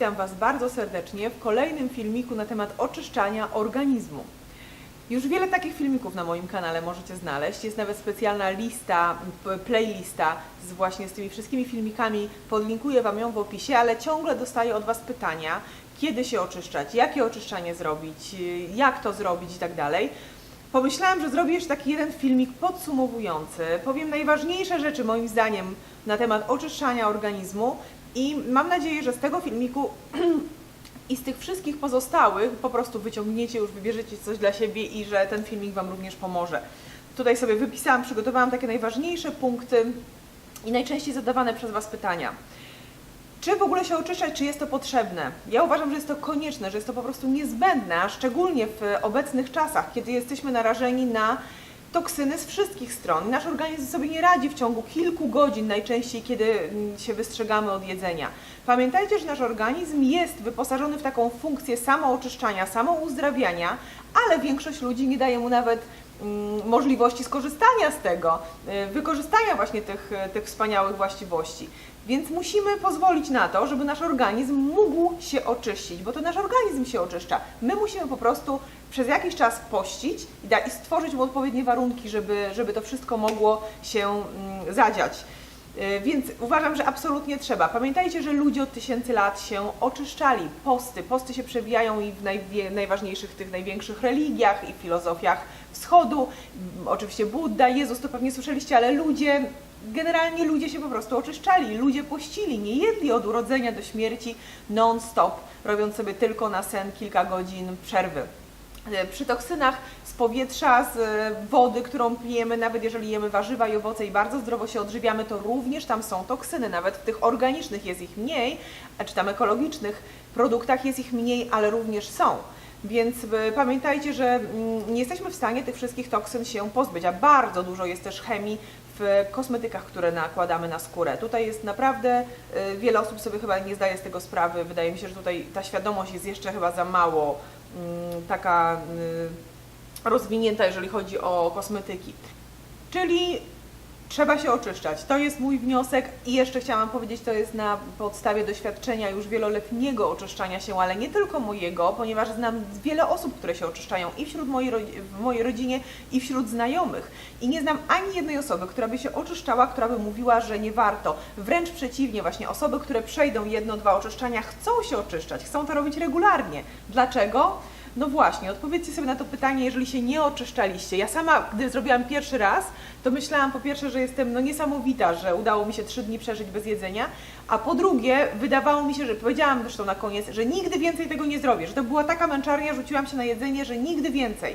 witam Was bardzo serdecznie w kolejnym filmiku na temat oczyszczania organizmu. Już wiele takich filmików na moim kanale możecie znaleźć. Jest nawet specjalna lista, playlista z właśnie z tymi wszystkimi filmikami. Podlinkuję Wam ją w opisie, ale ciągle dostaję od Was pytania, kiedy się oczyszczać, jakie oczyszczanie zrobić, jak to zrobić i tak dalej. Pomyślałam, że zrobię jeszcze taki jeden filmik podsumowujący. Powiem najważniejsze rzeczy moim zdaniem na temat oczyszczania organizmu i mam nadzieję, że z tego filmiku i z tych wszystkich pozostałych po prostu wyciągniecie, już wybierzecie coś dla siebie i że ten filmik Wam również pomoże. Tutaj sobie wypisałam, przygotowałam takie najważniejsze punkty i najczęściej zadawane przez Was pytania. Czy w ogóle się oczyszczać, czy jest to potrzebne? Ja uważam, że jest to konieczne, że jest to po prostu niezbędne, a szczególnie w obecnych czasach, kiedy jesteśmy narażeni na toksyny z wszystkich stron. Nasz organizm sobie nie radzi w ciągu kilku godzin, najczęściej kiedy mm, się wystrzegamy od jedzenia. Pamiętajcie, że nasz organizm jest wyposażony w taką funkcję samooczyszczania, samouzdrawiania, ale większość ludzi nie daje mu nawet możliwości skorzystania z tego, y, wykorzystania właśnie tych, y, tych wspaniałych właściwości. Więc musimy pozwolić na to, żeby nasz organizm mógł się oczyścić, bo to nasz organizm się oczyszcza. My musimy po prostu przez jakiś czas pościć i stworzyć mu odpowiednie warunki, żeby, żeby to wszystko mogło się mm, zadziać. Y, Więc uważam, że absolutnie trzeba. Pamiętajcie, że ludzie od tysięcy lat się oczyszczali. Posty. Posty się przewijają i w najważniejszych, tych największych religiach i filozofiach wschodu. M, Oczywiście Buddha, Jezus, to pewnie słyszeliście, ale ludzie, generalnie ludzie się po prostu oczyszczali. Ludzie pościli, nie jedli od urodzenia do śmierci non-stop, robiąc sobie tylko na sen kilka godzin przerwy. E, Przy toksynach z powietrza, z e, wody, którą pijemy, nawet jeżeli jemy warzywa i owoce i bardzo zdrowo się odżywiamy, to również tam są toksyny. Nawet w tych organicznych jest ich mniej, czy tam ekologicznych produktach jest ich mniej, ale również są. Więc e, pamiętajcie, że mm, nie jesteśmy w stanie tych wszystkich toksyn się pozbyć, a bardzo dużo jest też chemii w kosmetykach, które nakładamy na skórę. Tutaj jest naprawdę, y, wiele osób sobie chyba nie zdaje z tego sprawy. Wydaje mi się, że tutaj ta świadomość jest jeszcze chyba za mało mm, taka y, rozwinięta, jeżeli chodzi o kosmetyki. Czyli trzeba się oczyszczać. To jest mój wniosek i jeszcze chciałam powiedzieć, to jest na podstawie doświadczenia już wieloletniego oczyszczania się, ale nie tylko mojego, ponieważ znam wiele osób, które się oczyszczają i wśród mojej, w mojej rodzinie i wśród znajomych. I nie znam ani jednej osoby, która by się oczyszczała, która by mówiła, że nie warto. Wręcz przeciwnie, właśnie osoby, które przejdą jedno, dwa oczyszczania, chcą się oczyszczać, chcą to robić regularnie. Dlaczego? No właśnie, odpowiedzcie sobie na to pytanie, jeżeli się nie oczyszczaliście. Ja sama, gdy zrobiłam pierwszy raz, to myślałam po pierwsze, że jestem no niesamowita, że udało mi się trzy dni przeżyć bez jedzenia, a po drugie, wydawało mi się, że powiedziałam zresztą na koniec, że nigdy więcej tego nie zrobię, że to była taka męczarnia, rzuciłam się na jedzenie, że nigdy więcej.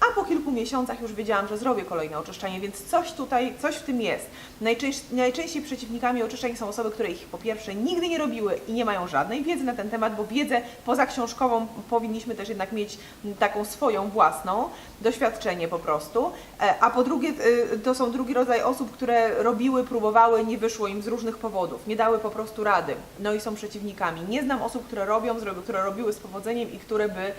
A po kilku miesiącach już wiedziałam, że zrobię kolejne oczyszczanie, więc coś tutaj, coś w tym jest. Najczęściej, najczęściej przeciwnikami oczyszczeń są osoby, które ich po pierwsze nigdy nie robiły i nie mają żadnej wiedzy na ten temat, bo wiedzę pozaksiążkową powinniśmy też jednak mieć taką swoją własną, doświadczenie po prostu. E, A po drugie, y, to są drugi rodzaj osób, które robiły, próbowały, nie wyszło im z różnych powodów, nie dały po prostu rady, no i są przeciwnikami. Nie znam osób, które robią, które robiły z powodzeniem i które by y,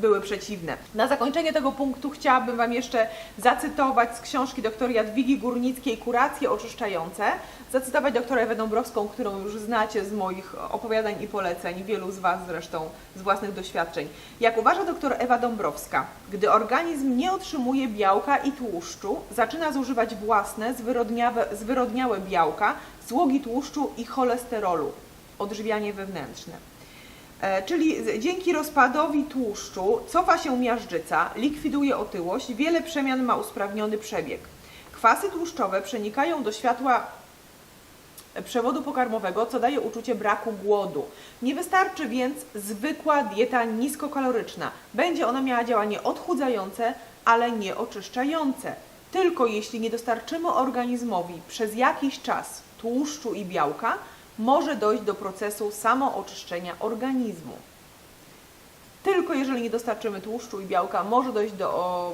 były przeciwne. Na zakończenie tego punktu chciałabym Wam jeszcze zacytować z książki dr Jadwigi Górnickiej Kuracje oczyszczające, zacytować doktorę Ewę Dąbrowską, którą już znacie z moich opowiadań i poleceń, wielu z Was zresztą z własnych doświadczeń. Jak uważa dr Ewa Dąbrowska, gdy organizm nie otrzymuje białka i tłuszczu, zaczyna zużywać własne, zwyrodniałe białka, złogi tłuszczu i cholesterolu. Odżywianie wewnętrzne. E, Czyli dzięki rozpadowi tłuszczu cofa się miażdżyca, likwiduje otyłość, wiele przemian ma usprawniony przebieg. Kwasy tłuszczowe przenikają do światła przewodu pokarmowego, co daje uczucie braku głodu. Nie wystarczy więc zwykła dieta niskokaloryczna. Będzie ona miała działanie odchudzające, ale nie oczyszczające. Tylko jeśli nie dostarczymy organizmowi przez jakiś czas tłuszczu i białka, może dojść do procesu samooczyszczenia organizmu. Tylko jeżeli nie dostarczymy tłuszczu i białka, może dojść do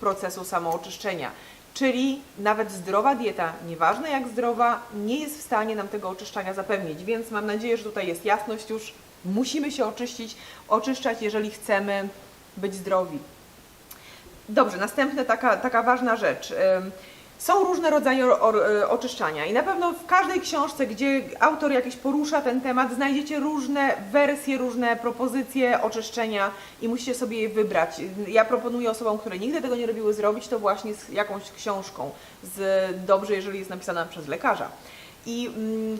procesu samooczyszczenia. Czyli nawet zdrowa dieta, nieważne jak zdrowa, nie jest w stanie nam tego oczyszczania zapewnić. Więc mam nadzieję, że tutaj jest jasność już. Musimy się oczyścić, oczyszczać, jeżeli chcemy być zdrowi. Dobrze, następna taka, taka ważna rzecz. Są różne rodzaje e, oczyszczania i na pewno w każdej książce, gdzie autor jakiś porusza ten temat, znajdziecie różne wersje, różne propozycje oczyszczenia i musicie sobie je wybrać. Ja proponuję osobom, które nigdy tego nie robiły, zrobić to właśnie z jakąś książką, z, dobrze, jeżeli jest napisana przez lekarza. I mm,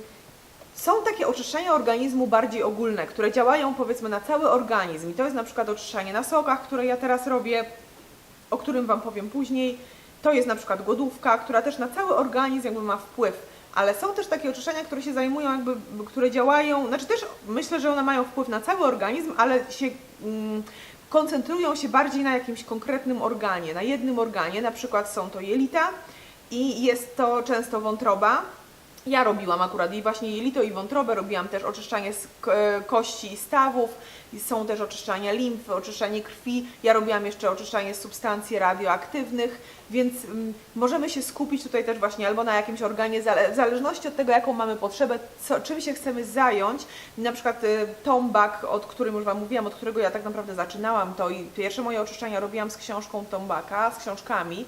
są takie oczyszczenia organizmu bardziej ogólne, które działają powiedzmy na cały organizm i to jest na przykład oczyszczanie na sokach, które ja teraz robię, o którym Wam powiem później. To jest na przykład głodówka, która też na cały organizm jakby ma wpływ. Ale są też takie oczyszczenia, które się zajmują jakby, które działają, znaczy też myślę, że one mają wpływ na cały organizm, ale się mm, koncentrują się bardziej na jakimś konkretnym organie, na jednym organie, na przykład są to jelita i jest to często wątroba, ja robiłam akurat i właśnie jelito i wątrobę, robiłam też oczyszczanie z e, kości i stawów, są też oczyszczania limfy, oczyszczanie krwi. Ja robiłam jeszcze oczyszczanie substancji radioaktywnych, więc mm, możemy się skupić tutaj też właśnie albo na jakimś organie, w zależności od tego, jaką mamy potrzebę, co, czym się chcemy zająć. Na przykład y, Tombak, od którym już Wam mówiłam, od którego ja tak naprawdę zaczynałam to i pierwsze moje oczyszczenia robiłam z książką Tombaka, z książkami.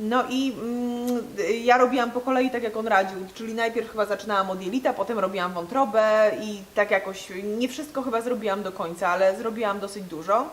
No i mm, ja robiłam po kolei tak jak on radził, czyli najpierw chyba zaczynałam od jelita, potem robiłam wątrobę i tak jakoś, nie wszystko chyba zrobiłam do końca, ale zrobiłam dosyć dużo.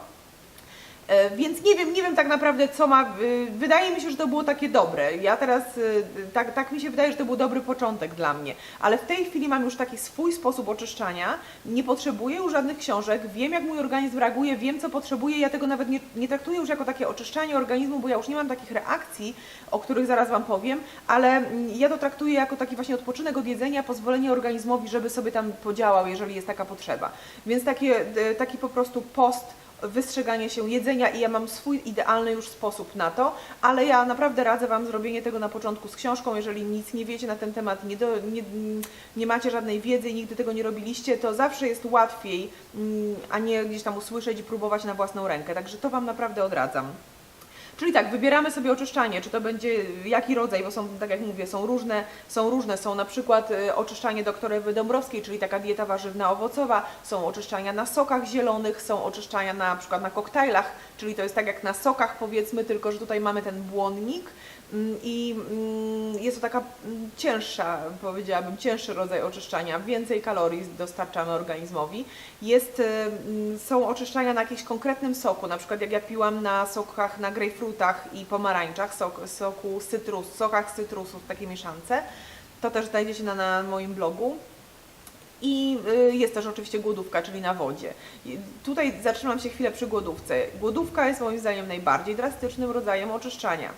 E, Więc nie wiem, nie wiem tak naprawdę co ma. y, Wydaje mi się, że to było takie dobre. Ja teraz y, tak, tak mi się wydaje, że to był dobry początek dla mnie. Ale w tej chwili mam już taki swój sposób oczyszczania. Nie potrzebuję już żadnych książek, wiem jak mój organizm reaguje, wiem co potrzebuje. Ja tego nawet nie, nie traktuję już jako takie oczyszczanie organizmu, bo ja już nie mam takich reakcji, o których zaraz Wam powiem, ale mm, ja to traktuję jako taki właśnie odpoczynek od jedzenia, pozwolenie organizmowi, żeby sobie tam podziałał, jeżeli jest taka potrzeba. Więc takie, taki po prostu post wystrzeganie się jedzenia i ja mam swój idealny już sposób na to, ale ja naprawdę radzę Wam zrobienie tego na początku z książką, jeżeli nic nie wiecie na ten temat, nie, do, nie, nie macie żadnej wiedzy i nigdy tego nie robiliście, to zawsze jest łatwiej, mm, a nie gdzieś tam usłyszeć i próbować na własną rękę, także to Wam naprawdę odradzam. Czyli tak, wybieramy sobie oczyszczanie, czy to będzie jaki rodzaj, bo są, tak jak mówię, są różne, są różne, są na przykład y, oczyszczanie doktora Ewy Dąbrowskiej, czyli taka dieta warzywna, owocowa, są oczyszczania na sokach zielonych, są oczyszczania na przykład na koktajlach, czyli to jest tak jak na sokach powiedzmy, tylko że tutaj mamy ten błonnik i mm, jest to taka mm, cięższa, powiedziałabym, cięższy rodzaj oczyszczania, więcej kalorii dostarczamy organizmowi. Jest, y, mm, są oczyszczania na jakimś konkretnym soku, na przykład jak ja piłam na sokach, na grejpfrutach i pomarańczach, sok, soku cytrus, sokach z cytrusów, takie mieszance. To też znajdziecie na, na moim blogu. I y, jest też oczywiście głodówka, czyli na wodzie. Tutaj zatrzymam się chwilę przy głodówce. Głodówka jest moim zdaniem najbardziej drastycznym rodzajem oczyszczania.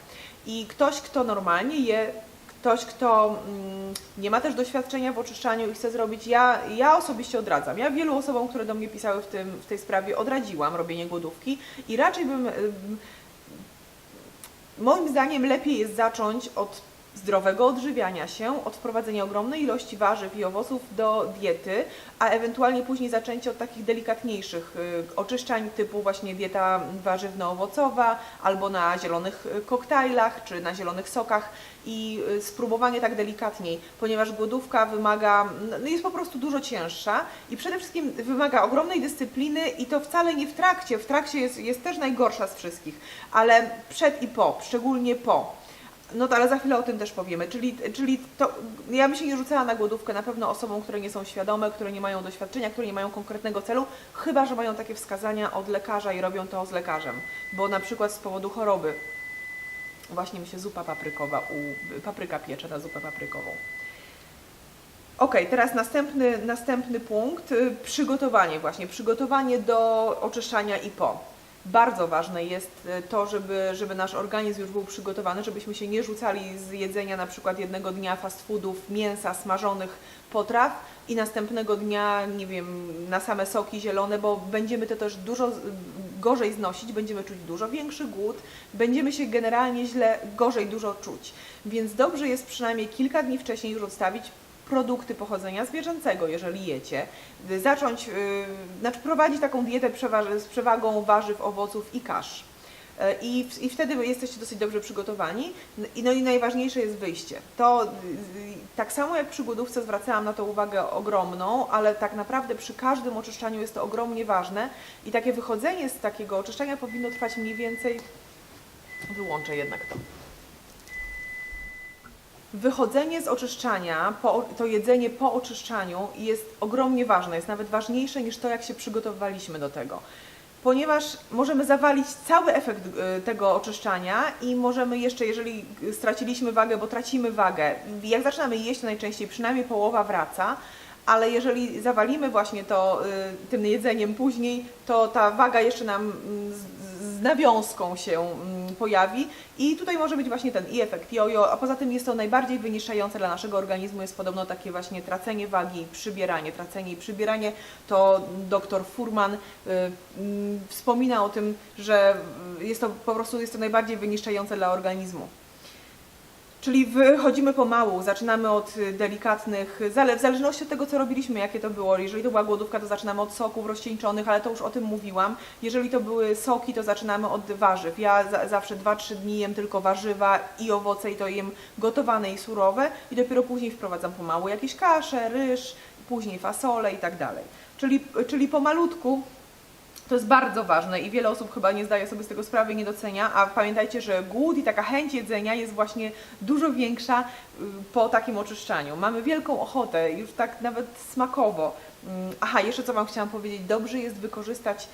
I ktoś, kto normalnie je, ktoś, kto mm, nie ma też doświadczenia w oczyszczaniu i chce zrobić, ja, ja osobiście odradzam. Ja wielu osobom, które do mnie pisały w, tym, w tej sprawie, odradziłam robienie głodówki i raczej bym. ym, Moim zdaniem lepiej jest zacząć od zdrowego odżywiania się, od wprowadzenia ogromnej ilości warzyw i owoców do diety, a ewentualnie później zaczęcie od takich delikatniejszych y, oczyszczań typu właśnie dieta warzywno-owocowa albo na zielonych y, koktajlach czy na zielonych sokach i y, spróbowanie tak delikatniej, ponieważ głodówka wymaga, no jest po prostu dużo cięższa i przede wszystkim wymaga ogromnej dyscypliny i to wcale nie w trakcie, w trakcie jest, jest też najgorsza z wszystkich, ale przed i po, szczególnie po. No to ale za chwilę o tym też powiemy. Czyli, czyli to, ja bym się nie rzucała na głodówkę na pewno osobom, które nie są świadome, które nie mają doświadczenia, które nie mają konkretnego celu, chyba że mają takie wskazania od lekarza i robią to z lekarzem. Bo na przykład z powodu choroby. Właśnie mi się zupa paprykowa, u, papryka piecze na zupę paprykową. Ok, teraz następny, następny punkt, przygotowanie właśnie, przygotowanie do oczyszczania i po. Bardzo ważne jest y, to, żeby, żeby nasz organizm już był przygotowany, żebyśmy się nie rzucali z jedzenia na przykład jednego dnia fast foodów, mięsa, smażonych potraw i następnego dnia, nie wiem, na same soki zielone, bo będziemy to też dużo gorzej znosić, będziemy czuć dużo większy głód, będziemy się generalnie źle, gorzej dużo czuć. Więc dobrze jest przynajmniej kilka dni wcześniej już odstawić produkty pochodzenia zwierzęcego, jeżeli jecie, y, zacząć, yy, znaczy prowadzić taką dietę z przewagą warzyw, owoców i kasz. Y, I, I wtedy jesteście dosyć dobrze przygotowani. No i najważniejsze jest wyjście. To y, y, tak samo jak przy głodówce zwracałam na to uwagę ogromną, ale tak naprawdę przy każdym oczyszczaniu jest to ogromnie ważne i takie wychodzenie z takiego oczyszczania powinno trwać mniej więcej. Wyłączę jednak to. Wychodzenie z oczyszczania, to jedzenie po oczyszczaniu jest ogromnie ważne, jest nawet ważniejsze niż to, jak się przygotowywaliśmy do tego. Ponieważ możemy zawalić cały efekt y, tego oczyszczania i możemy jeszcze, jeżeli straciliśmy wagę, bo tracimy wagę, jak zaczynamy jeść, to najczęściej przynajmniej połowa wraca, ale jeżeli zawalimy właśnie to y, tym jedzeniem później, to ta waga jeszcze nam mm, z, nawiązką się mm, pojawi. I tutaj może być właśnie ten i efekt jojo, a poza tym jest to najbardziej wyniszczające dla naszego organizmu, jest podobno takie właśnie tracenie wagi, przybieranie, tracenie i przybieranie, to dr Furman y, mm, wspomina o tym, że jest to po prostu jest to najbardziej wyniszczające dla organizmu. Czyli wychodzimy pomału, zaczynamy od y, delikatnych, zale- w zależności od tego, co robiliśmy, jakie to było. Jeżeli to była głodówka, to zaczynamy od soków rozcieńczonych, ale to już o tym mówiłam. Jeżeli to były soki, to zaczynamy od warzyw. Ja za, zawsze 2-3 dni jem tylko warzywa i owoce i to jem gotowane i surowe i dopiero później wprowadzam pomału jakieś kasze, ryż, później fasole i tak dalej. Czyli, czyli pomalutku to jest bardzo ważne i wiele osób chyba nie zdaje sobie z tego sprawy i nie docenia, a pamiętajcie, że głód i taka chęć jedzenia jest właśnie dużo większa y, po takim oczyszczaniu. Mamy wielką ochotę, już tak nawet smakowo. Mm, Aha, jeszcze co Wam chciałam powiedzieć, dobrze jest wykorzystać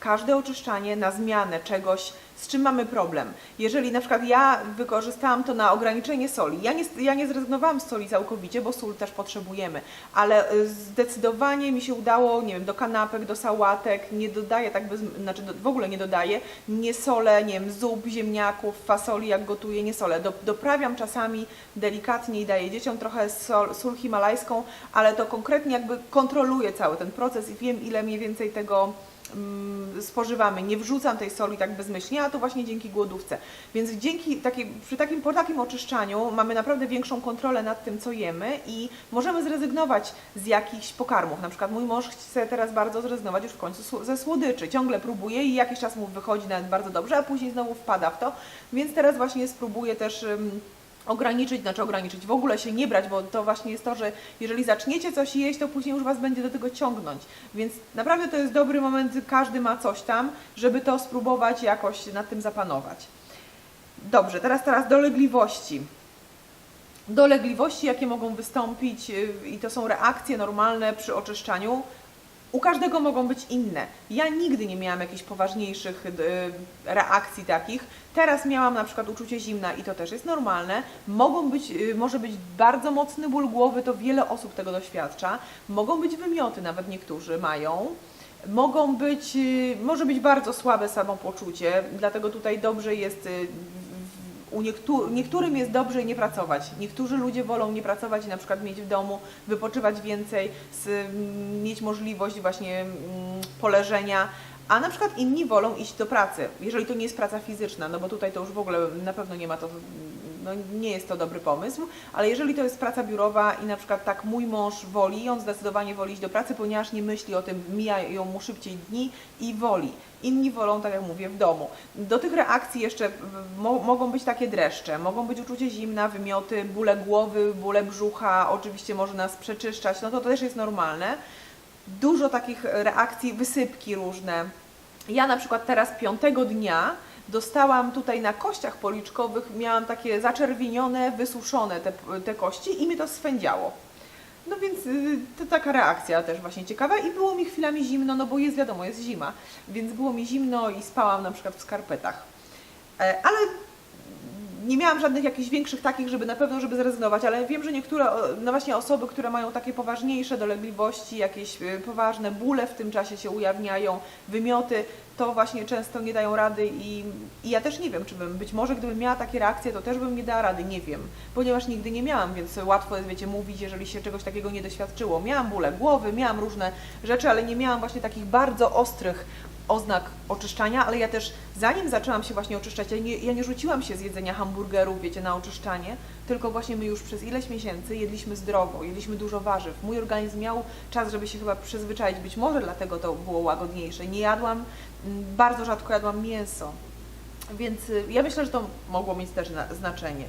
każde oczyszczanie na zmianę czegoś, z czym mamy problem. Jeżeli na przykład ja wykorzystałam to na ograniczenie soli, ja nie, ja nie zrezygnowałam z soli całkowicie, bo sól też potrzebujemy, ale y, zdecydowanie mi się udało, nie wiem, do kanapek, do sałatek, nie dodaję tak bez, znaczy do, w ogóle nie dodaję, nie solę, nie wiem, zup, ziemniaków, fasoli jak gotuję, nie solę. Do, doprawiam czasami delikatnie i daję dzieciom trochę sol, sól himalajską, ale to konkretnie jakby kontroluję cały ten proces i wiem ile mniej więcej tego mm, spożywamy. Nie wrzucam tej soli tak bezmyślnie, to właśnie dzięki głodówce. Więc dzięki takiej, przy takim, po takim oczyszczaniu mamy naprawdę większą kontrolę nad tym, co jemy i możemy zrezygnować z jakichś pokarmów. Na przykład mój mąż chce teraz bardzo zrezygnować już w końcu ze słodyczy. Ciągle próbuje i jakiś czas mu wychodzi nawet bardzo dobrze, a później znowu wpada w to. Więc teraz właśnie spróbuję też... ym, ograniczyć, znaczy ograniczyć, w ogóle się nie brać, bo to właśnie jest to, że jeżeli zaczniecie coś jeść, to później już Was będzie do tego ciągnąć. Więc naprawdę to jest dobry moment, każdy ma coś tam, żeby to spróbować jakoś nad tym zapanować. Dobrze, teraz teraz dolegliwości. Dolegliwości, jakie mogą wystąpić yy, i to są reakcje normalne przy oczyszczaniu, u każdego mogą być inne. Ja nigdy nie miałam jakichś poważniejszych y, reakcji takich. Teraz miałam na przykład uczucie zimna i to też jest normalne. Mogą być, y, może być bardzo mocny ból głowy, to wiele osób tego doświadcza. Mogą być wymioty, nawet niektórzy mają. Mogą być, y, może być bardzo słabe samopoczucie, dlatego tutaj dobrze jest u niektó niektórym jest dobrze nie pracować. Niektórzy ludzie wolą nie pracować i na przykład mieć w domu, wypoczywać więcej, mieć możliwość właśnie mm, poleżenia, a na przykład inni wolą iść do pracy, jeżeli to nie jest praca fizyczna, no bo tutaj to już w ogóle na pewno nie ma to, no nie jest to dobry pomysł, ale jeżeli to jest praca biurowa i na przykład tak mój mąż woli, on zdecydowanie woli iść do pracy, ponieważ nie myśli o tym, mijają mu szybciej dni i woli. Inni wolą, tak jak mówię, w domu. Do tych reakcji jeszcze mo mogą być takie dreszcze, mogą być uczucie zimna, wymioty, bóle głowy, bóle brzucha, oczywiście może nas przeczyszczać, no to, to też jest normalne. Dużo takich reakcji, wysypki różne. Ja na przykład teraz piątego dnia dostałam tutaj na kościach policzkowych, miałam takie zaczerwienione, wysuszone te, te kości i mi to swędziało. No więc y, to taka reakcja też właśnie ciekawa i było mi chwilami zimno, no bo jest wiadomo, jest zima, więc było mi zimno i spałam na przykład w skarpetach. E, Ale nie miałam żadnych jakichś większych takich, żeby na pewno, żeby zrezygnować, ale wiem, że niektóre, no właśnie osoby, które mają takie poważniejsze dolegliwości, jakieś y, poważne bóle w tym czasie się ujawniają, wymioty, to właśnie często nie dają rady i, i ja też nie wiem, czy bym, być może gdybym miała takie reakcje, to też bym nie dała rady, nie wiem, ponieważ nigdy nie miałam, więc łatwo jest, wiecie, mówić, jeżeli się czegoś takiego nie doświadczyło. Miałam bóle głowy, miałam różne rzeczy, ale nie miałam właśnie takich bardzo ostrych oznak oczyszczania, ale ja też zanim zaczęłam się właśnie oczyszczać, ja nie, ja nie rzuciłam się z jedzenia hamburgerów, wiecie, na oczyszczanie, tylko właśnie my już przez ileś miesięcy jedliśmy zdrowo, jedliśmy dużo warzyw. Mój organizm miał czas, żeby się chyba przyzwyczaić, być może dlatego to było łagodniejsze. Nie jadłam, mm, bardzo rzadko jadłam mięso, więc y, ja myślę, że to mogło mieć też na, znaczenie.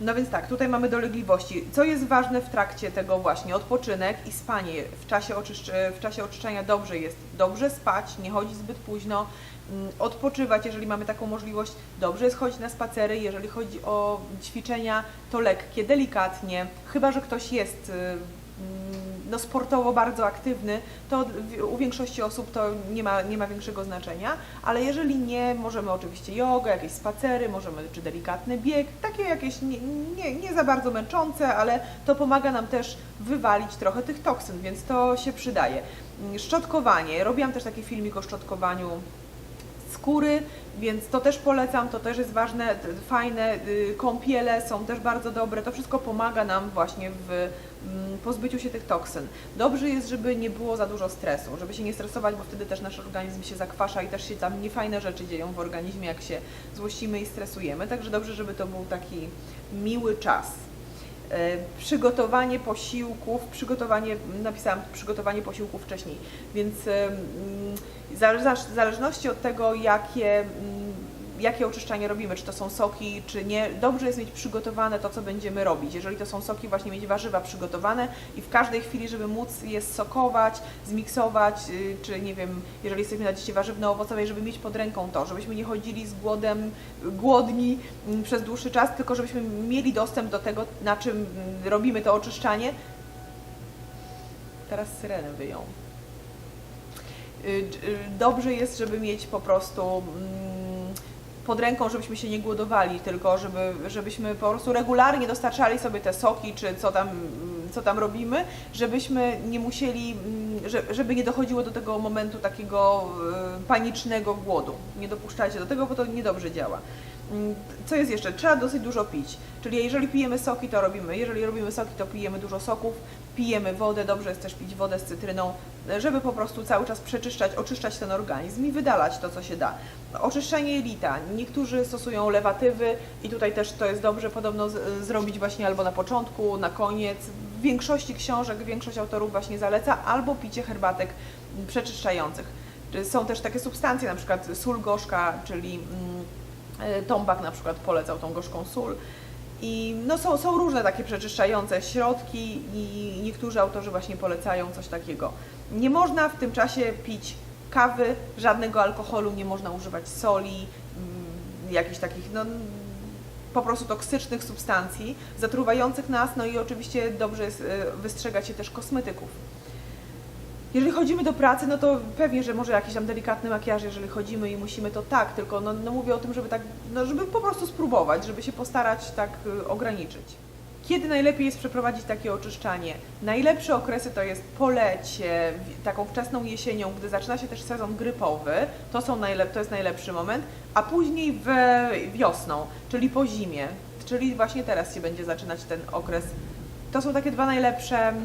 No więc tak, tutaj mamy dolegliwości. Co jest ważne w trakcie tego właśnie? Odpoczynek i spanie. W czasie, oczyszcz- w czasie oczyszczania dobrze jest dobrze spać, nie chodzić zbyt późno, mm, odpoczywać, jeżeli mamy taką możliwość. Dobrze jest chodzić na spacery, jeżeli chodzi o ćwiczenia, to lekkie, delikatnie. Chyba, że ktoś jest y, mm, no, sportowo bardzo aktywny, to u większości osób to nie ma, nie ma większego znaczenia, ale jeżeli nie, możemy oczywiście jogę, jakieś spacery, możemy czy delikatny bieg, takie jakieś nie, nie, nie za bardzo męczące, ale to pomaga nam też wywalić trochę tych toksyn, więc to się przydaje. Szczotkowanie. Robiłam też taki filmik o szczotkowaniu skóry, więc to też polecam, to też jest ważne, fajne, y, kąpiele są też bardzo dobre, to wszystko pomaga nam właśnie w mm, pozbyciu się tych toksyn. Dobrze jest, żeby nie było za dużo stresu, żeby się nie stresować, bo wtedy też nasz organizm się zakwasza i też się tam niefajne rzeczy dzieją w organizmie, jak się złościmy i stresujemy, także dobrze, żeby to był taki miły czas. E, Przygotowanie posiłków, przygotowanie, napisałam przygotowanie posiłków wcześniej, więc w zależności od tego, jakie, mm, jakie oczyszczanie robimy, czy to są soki, czy nie, dobrze jest mieć przygotowane to, co będziemy robić. Jeżeli to są soki, właśnie mieć warzywa przygotowane i w każdej chwili, żeby móc je sokować, zmiksować, y, czy nie wiem, jeżeli jesteśmy na diecie warzywno-owocowej, żeby mieć pod ręką to, żebyśmy nie chodzili z głodem, głodni mm, przez dłuższy czas, tylko żebyśmy mieli dostęp do tego, na czym mm, robimy to oczyszczanie. Teraz syrenę wyją. Y, y, Dobrze jest, żeby mieć po prostu mm, pod ręką, żebyśmy się nie głodowali, tylko żeby, żebyśmy po prostu regularnie dostarczali sobie te soki, czy co tam, mm, co tam robimy, żebyśmy nie musieli, mm, że- żeby nie dochodziło do tego momentu takiego y, panicznego głodu. Nie dopuszczajcie do tego, bo to niedobrze działa. Mm, Co jest jeszcze? Trzeba dosyć dużo pić. Czyli jeżeli pijemy soki, to robimy. Jeżeli robimy soki, to pijemy dużo soków, pijemy wodę, dobrze jest też pić wodę z cytryną, żeby po prostu cały czas przeczyszczać, oczyszczać ten organizm i wydalać to, co się da. Oczyszczenie jelita. Niektórzy stosują lewatywy i tutaj też to jest dobrze podobno z, zrobić właśnie albo na początku, na koniec. W większości książek większość autorów właśnie zaleca albo picie herbatek przeczyszczających. Są też takie substancje, na przykład sól gorzka, czyli mm, e, Tombak na przykład polecał tą gorzką sól. I no są, są różne takie przeczyszczające środki i niektórzy autorzy właśnie polecają coś takiego. Nie można w tym czasie pić kawy, żadnego alkoholu, nie można używać soli, mm, jakichś takich no, po prostu toksycznych substancji, zatruwających nas, no i oczywiście dobrze jest e, wystrzegać się też kosmetyków. Jeżeli chodzimy do pracy, no to pewnie, że może jakiś tam delikatny makijaż, jeżeli chodzimy i musimy, to tak, tylko no, no mówię o tym, żeby tak, no żeby po prostu spróbować, żeby się postarać tak y, ograniczyć. Kiedy najlepiej jest przeprowadzić takie oczyszczanie? Najlepsze okresy to jest po lecie, taką wczesną jesienią, gdy zaczyna się też sezon grypowy, to, są najlep- to jest najlepszy moment, a później we wiosną, czyli po zimie, czyli właśnie teraz się będzie zaczynać ten okres. To są takie dwa najlepsze mm,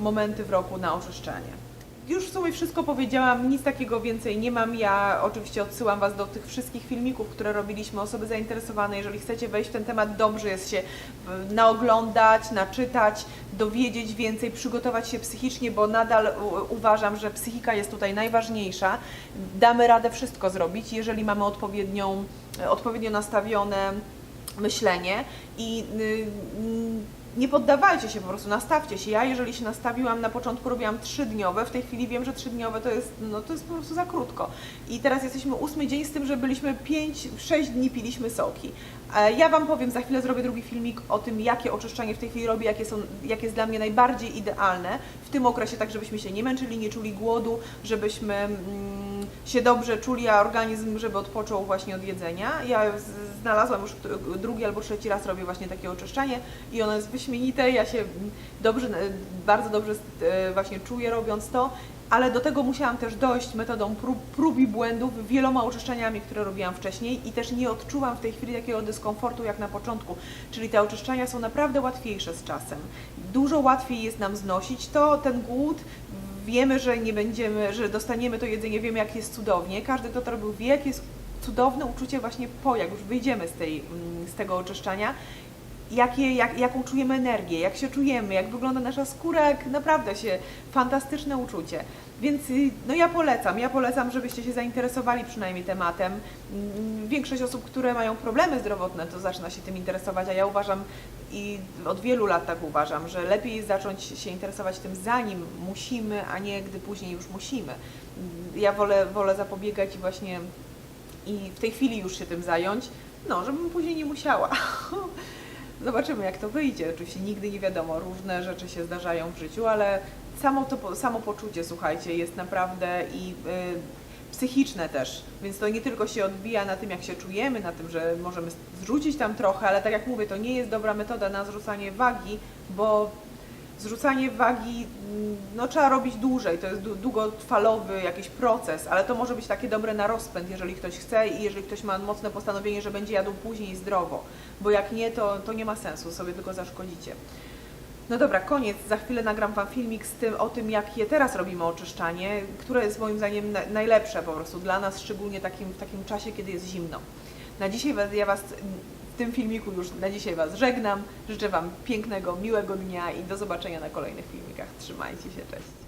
momenty w roku na oczyszczanie. Już w sumie wszystko powiedziałam, nic takiego więcej nie mam. Ja oczywiście odsyłam Was do tych wszystkich filmików, które robiliśmy, osoby zainteresowane. Jeżeli chcecie wejść w ten temat, dobrze jest się y, naoglądać, naczytać, dowiedzieć więcej, przygotować się psychicznie, bo nadal uważam, że psychika jest tutaj najważniejsza. Damy radę wszystko zrobić, jeżeli mamy odpowiednią, odpowiednio nastawione myślenie i y, nie poddawajcie się po prostu, nastawcie się. Ja jeżeli się nastawiłam, na początku robiłam trzydniowe, w tej chwili wiem, że trzydniowe to jest, no, to jest po prostu za krótko. I teraz jesteśmy ósmy dzień z tym, że byliśmy 5-6 dni piliśmy soki. E, Ja Wam powiem, za chwilę zrobię drugi filmik o tym, jakie oczyszczanie w tej chwili robię, jakie, są, jakie jest dla mnie najbardziej idealne w tym okresie, tak żebyśmy się nie męczyli, nie czuli głodu, żebyśmy mm, się dobrze czuli, a organizm, żeby odpoczął właśnie od jedzenia. Ja znalazłam już drugi albo trzeci raz robię właśnie takie oczyszczanie i ono jest wyśmienite, ja się dobrze, bardzo dobrze e, właśnie czuję robiąc to, ale do tego musiałam też dojść metodą prób, prób i błędów, wieloma oczyszczaniami, które robiłam wcześniej i też nie odczuwam w tej chwili takiego dyskomfortu jak na początku, czyli te oczyszczania są naprawdę łatwiejsze z czasem. Dużo łatwiej jest nam znosić to, ten głód, wiemy, że nie będziemy, że dostaniemy to jedzenie, wiemy jak jest cudownie, każdy kto to robił wie jak jest cudowne uczucie właśnie po, jak już wyjdziemy z, tej, mm, z tego oczyszczania jakie, jak, jaką czujemy energię, jak się czujemy, jak wygląda nasza skóra, jak naprawdę się fantastyczne uczucie. Więc y, no ja polecam, ja polecam, żebyście się zainteresowali przynajmniej tematem. Mm, Większość osób, które mają problemy zdrowotne, to zaczyna się tym interesować, a ja uważam i od wielu lat tak uważam, że lepiej zacząć się interesować tym zanim musimy, a nie gdy później już musimy. Mm, Ja wolę, wolę zapobiegać i właśnie i w tej chwili już się tym zająć, no, żebym później nie musiała. Zobaczymy, jak to wyjdzie. Oczywiście nigdy nie wiadomo, różne rzeczy się zdarzają w życiu, ale samo to po- samo poczucie, słuchajcie, jest naprawdę i y, psychiczne też. Więc to nie tylko się odbija na tym, jak się czujemy, na tym, że możemy zrzucić tam trochę, ale tak jak mówię, to nie jest dobra metoda na zrzucanie wagi, bo zrzucanie wagi no, trzeba robić dłużej, to jest dłu- długotrwalowy jakiś proces, ale to może być takie dobre na rozpęd, jeżeli ktoś chce i jeżeli ktoś ma mocne postanowienie, że będzie jadł później zdrowo, bo jak nie, to, to nie ma sensu, sobie tylko zaszkodzicie. No dobra, koniec. Za chwilę nagram Wam filmik z tym, o tym, jakie teraz robimy oczyszczanie, które jest moim zdaniem na, najlepsze po prostu dla nas, szczególnie takim, w takim czasie, kiedy jest zimno. Na dzisiaj ja Was w tym filmiku już na dzisiaj Was żegnam. Życzę Wam pięknego, miłego dnia i do zobaczenia na kolejnych filmikach. Trzymajcie się, cześć.